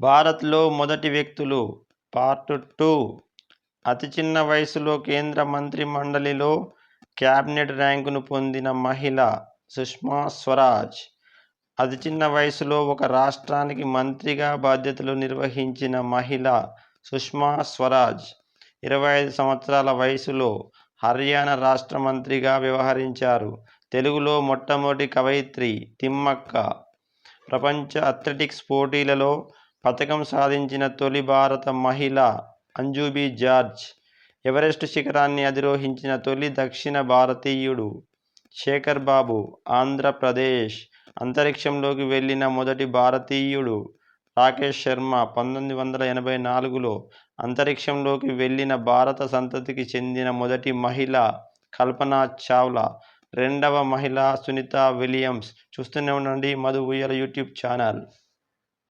భారత్లో మొదటి వ్యక్తులు. Part two. అతి చిన్న వయసులో కేంద్ర మంత్రి మండలిలో క్యాబినెట్ ర్యాంకును పొందిన మహిళ సుష్మా స్వరాజ్. అతి చిన్న వయసులో ఒక రాష్ట్రానికి మంత్రిగా బాధ్యతలు నిర్వహించిన మహిళ సుష్మా స్వరాజ్ ఇరవై ఐదు సంవత్సరాల వయసులో హర్యానా రాష్ట్ర మంత్రిగా వ్యవహరించారు. తెలుగులో మొట్టమొదటి కవయిత్రి తిమ్మక్క. ప్రపంచ అథ్లెటిక్స్ పోటీలలో పతకం సాధించిన తొలి భారత మహిళ అంజుబీ జార్జ్ ఎవరెస్ట్ శిఖరాన్ని అధిరోహించిన తొలి దక్షిణ భారతీయుడు శేఖర్ బాబు ఆంధ్రప్రదేశ్ అంతరిక్షంలోకి వెళ్ళిన మొదటి భారతీయుడు రాకేష్ శర్మ పంతొమ్మిది వందల ఎనభై నాలుగులో అంతరిక్షంలోకి వెళ్ళిన భారత సంతతికి చెందిన మొదటి మహిళ కల్పనా చావ్లా రెండవ మహిళ సునీత విలియమ్స్. చూస్తూనే ఉండండి మధు ఉయ్యల యూట్యూబ్ ఛానల్.